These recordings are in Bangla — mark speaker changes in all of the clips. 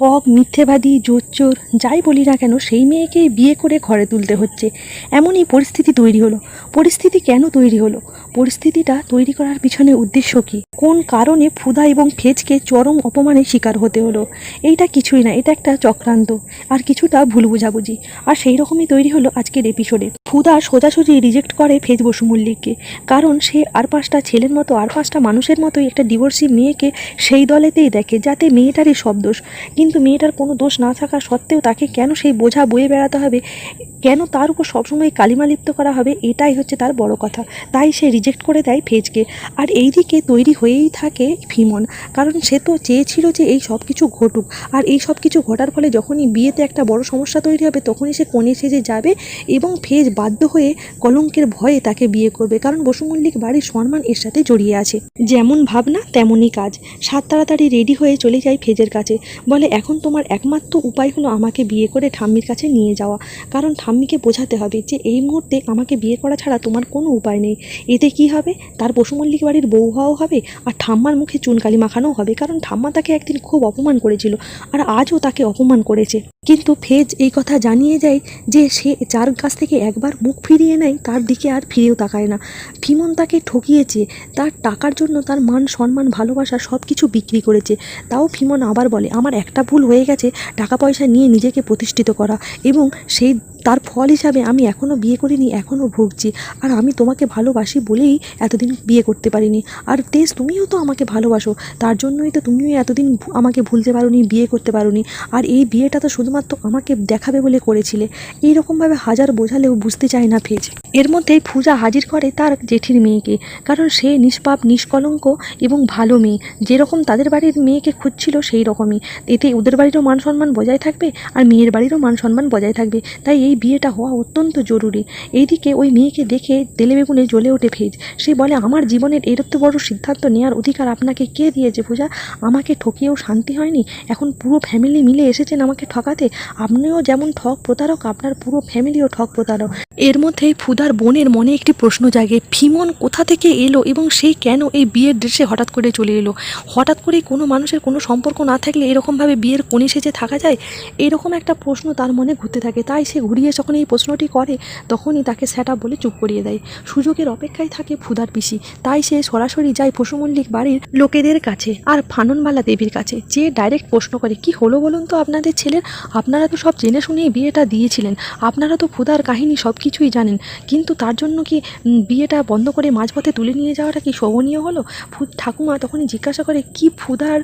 Speaker 1: হক, মিথ্যেবাদী জোচ্চোর যাই বলি না কেন, সেই মেয়েকে বিয়ে করে ঘরে তুলতে হচ্ছে। এমনই পরিস্থিতি তৈরি হলো। পরিস্থিতি কেন তৈরি হলো? পরিস্থিতিটা তৈরি করার পিছনে উদ্দেশ্য কি? কোন কারণে ফুদা এবং ফেজকে চরম অপমানের শিকার হতে হলো? এইটা কিছুই না, এটা একটা চক্রান্ত। আর কিছুটা ভুল বোঝাবুঝি। আর সেই রকমই তৈরি হলো আজকের এপিসোডে ফুদা সোজাসুজি রিজেক্ট করে ফেজ বসু মল্লিককে। কারণ সে আর পাঁচটা ছেলের মতো, আর পাঁচটা মানুষের মতোই একটা ডিভোর্সি মেয়েকে সেই দলেতেই দেখে, যাতে মেয়েটারই সব দোষ। কিন্তু মেয়েটার কোনো দোষ না থাকা সত্ত্বেও তাকে কেন সেই বোঝা বয়ে বেড়াতে হবে? কেন তার উপর সবসময় কালিমা লিপ্ত করা হবে? এটাই হচ্ছে তার বড় কথা। তাই সে রিজেক্ট করে দেয় ফেজকে। আর এই দিকে তৈরি হয়েই থাকে ভীমন। কারণ সে তো চেয়েছিল যে এই সব কিছু ঘটুক। আর এই সব কিছু ঘটার ফলে যখনই বিয়েতে একটা বড় সমস্যা তৈরি হবে, তখনই সে কনে সেজে যাবে এবং ফেজ বাধ্য হয়ে কলঙ্কের ভয়ে তাকে বিয়ে করবে। কারণ বসুমল্লিক বাড়ির সম্মান এর সাথে জড়িয়ে আছে। যেমন ভাবনা, তেমনই কাজ। সাত তাড়াতাড়ি রেডি হয়ে চলে যায় ফেজের কাছে। বলে এখন তোমার একমাত্র উপায় হলো আমাকে বিয়ে করে ঠাম্মির কাছে নিয়ে যাওয়া। কারণ ঠাম্মিকে বোঝাতে হবে যে এই মুহূর্তে আমাকে বিয়ে করা ছাড়া তোমার কোনো উপায় নেই। এতে কি হবে? তার পশুমল্লিক বাড়ির বউ হওয়াও হবে আর ঠাম্মার মুখে চুনকালি মাখানোও হবে। কারণ ঠাম্মা তাকে একদিন খুব অপমান করেছিল আর আজও তাকে অপমান করেছে। কিন্তু ফেজ এই কথা জানিয়ে যায় যে সে চার কাছ থেকে একবার মুখ ফিরিয়ে নেয়, তার দিকে আর ফিরেও তাকায় না। ফিমন তাকে ঠকিয়েছে, তার টাকার জন্য তার মান সম্মান, ভালোবাসা সব কিছু বিক্রি করেছে। তাও ফিমন আবার বলে, আমার একটা ভুল হয়ে গেছে, টাকা পয়সা নিয়ে নিজেকে প্রতিষ্ঠিত করা এবং সেই তার ফল হিসাবে আমি এখনও বিয়ে করিনি এখনও ভুগছি। আর আমি তোমাকে ভালোবাসি বলেই এতদিন বিয়ে করতে পারিনি। আর তেজ, তুমিও তো আমাকে ভালোবাসো। তার জন্যই তো তুমিও এতদিন আমাকে ভুলতে পারোনি, বিয়ে করতে পারোনি। আর এই বিয়েটা তো শুধুমাত্র আমাকে দেখাবে বলে করেছিলে। এইরকমভাবে হাজার বোঝালেও বুঝতে চায় না ফেজের মধ্যেই পূজা হাজির করে তার জেঠির মেয়েকে। কারণ সে নিষ্পাপ, নিষ্কলঙ্ক এবং ভালো মেয়ে। যেরকম তাদের বাড়ির মেয়েকে খুঁজছিল সেই রকমই এতে ওদের বাড়িরও মান সম্মান বজায় থাকবে আর মেয়ের বাড়িরও মান সম্মান বজায় থাকবে। তাই এই বিয়েটা হওয়া অত্যন্ত জরুরি। এইদিকে ওই মেয়েকে দেখে তেলে বেগুনে জ্বলে ওঠে ফেজ সে বলে, আমার জীবনের এর তো বড় সিদ্ধান্ত নেওয়ার অধিকার আপনাকে কে দিয়েছে পূজা? আমাকে ঠকিয়েও শান্তি হয়নি? এখন পুরো ফ্যামিলি মিলে এসেছেন আমাকে ঠকাতে? আপনিও যেমন ঠক প্রতারক, আপনার পুরো ফ্যামিলিও ঠক প্রতারক। এর মধ্যেই ফুদার বোনের মনে একটি প্রশ্ন জাগে। ফিমন কোথা থেকে এলো এবং সে কেন এই বিয়ের ড্রেসে হঠাৎ করে চলে এলো? হঠাৎ করেই কোনো মানুষের কোনো সম্পর্ক না থাকলে এরকমভাবে বিয়ের কোণে সেজে থাকা যায়? এরকম একটা প্রশ্ন তার মনে ঘুরতে থাকে। তাই সে ঘুরিয়ে যখন এই প্রশ্নটি করে, তখনই তাকে স্যাটা বলে চুপ করিয়ে দেয়। সুযোগের অপেক্ষায় থাকে ফুদার পিসি। তাই সে সরাসরি যায় পশুমল্লিক বাড়ির লোকেদের কাছে আর ফাননবালা দেবীর কাছে। যে ডাইরেক্ট প্রশ্ন করে, কি হলো বলুন তো আপনাদের ছেলের? আপনারা তো সব জেনে শুনেই বিয়েটা দিয়েছিলেন। আপনারা তো ফুদার কাহিনী সব কিছুই জানেন। কিন্তু তার জন্য কি বিয়েটা বন্ধ করে মাঝপথে তুলে নিয়ে যাওয়াটা কি শোভনীয় হলো? ঠাকুমা তখনই জিজ্ঞাসা করে, কি ফুদার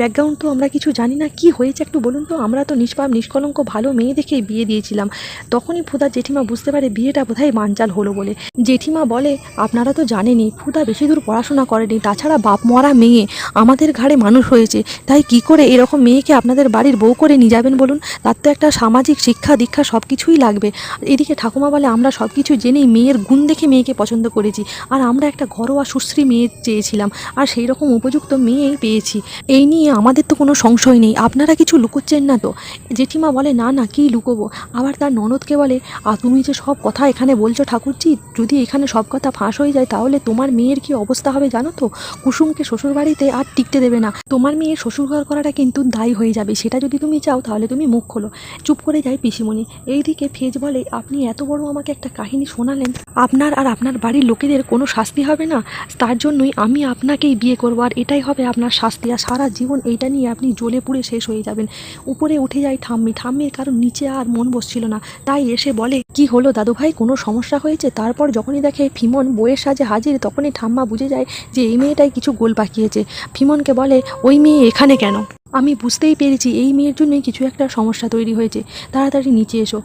Speaker 1: ব্যাকগ্রাউন্ড তো আমরা কিছু জানি না? কি হয়েছে একটু বলুন তো? আমরা তো নিষ্পাপ, নিষ্কলঙ্ক, ভালো মেয়ে দেখেই বিয়ে দিয়েছিলাম। তখনই ফুদা জেঠিমা বুঝতে পারে বিয়েটা বোধহয় বানচাল হলো বলে। জেঠিমা বলে, আপনারা তো জানেনই, ফুদা বেশি দূর পড়াশোনা করেনি, তাছাড়া বাপ মরা মেয়ে, আমাদের ঘাড়ে মানুষ হয়েছে। তাই কি করে এরকম মেয়েকে আপনাদের বাড়ির বউ করে নিয়ে যাবেন বলুন? তার তো একটা সামাজিক শিক্ষা, দীক্ষা সব কিছুই লাগবে এদিকে ঠাকুমা বলে, আমরা সব কিছু জেনেই মেয়ের গুণ দেখে মেয়েকে পছন্দ করেছি। আর আমরা একটা ঘরোয়া সুশ্রী মেয়ে চেয়েছিলাম। আর সেই রকম উপযুক্ত মেয়েই পেয়েছি। এই নিয়ে আমাদের তো কোনো সংশয় নেই। আপনারা কিছু লুকোচ্ছেন না তো? জেঠিমা বলে, না না, কী লুকোবো? আবার তার ননদকে বলে আর তুমি যে সব কথা এখানে বলছো ঠাকুরজি, যদি এখানে সব কথা ফাঁস হয়ে যায়, তাহলে তোমার মেয়ের কি অবস্থা হবে জানো তো? কুসুমকে শ্বশুর বাড়িতে আর টিকতে দেবে না। তোমার মেয়ের শ্বশুরঘর করাটা কিন্তু দায়ী হয়ে যাবে। সেটা যদি তুমি চাও, তাহলে তুমি মুখ খোলো। চুপ করে যাই পিসিমণি। এইদিকে ফেজ বলে, আপনি এত বড় আমাকে একটা কাহিনী শোনালেন। আপনার আর আপনার বাড়ির লোকেদের কোনো শাস্তি হবে না। তার জন্যই আমি আপনাকেই বিয়ে করব, আর এটাই হবে আপনার শাস্তি। আর সারা জীবন এইটা নিয়ে আপনি জ্বলে পুড়ে শেষ হয়ে যাবেন। উপরে উঠে যায় ঠাম্মি। ঠাম্মির কারণ নিচে আর মন বসছিল না। তাই এসে বলে, কি হলো দাদু ভাই কোনো সমস্যা হয়েছে? তারপর যখনই দেখে ফিমন বইয়ের সাজে হাজির, তখনই ঠাম্মা বুঝে যায় যে এই মেয়েটাই কিছু গোল পাকিয়েছে। ফিমনকে বলে, ওই মেয়ে এখানে কেন? আমি বুঝতেই পেরেছি, এই মেয়ের জন্যই কিছু একটা সমস্যা তৈরি হয়েছে। তাড়াতাড়ি নিচে এসো।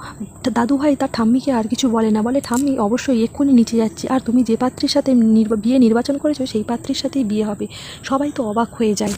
Speaker 1: দাদু ভাই তার ঠাম্মিকে আর কিছু বলে না। বলে, ঠাম্মি, অবশ্যই এক্ষুনি নিচে যাচ্ছি। আর তুমি যে পাত্রীর সাথে বিয়ে নির্বাচন করেছ, সেই পাত্রীর সাথেই বিয়ে হবে। সবাই তো অবাক হয়ে যায়।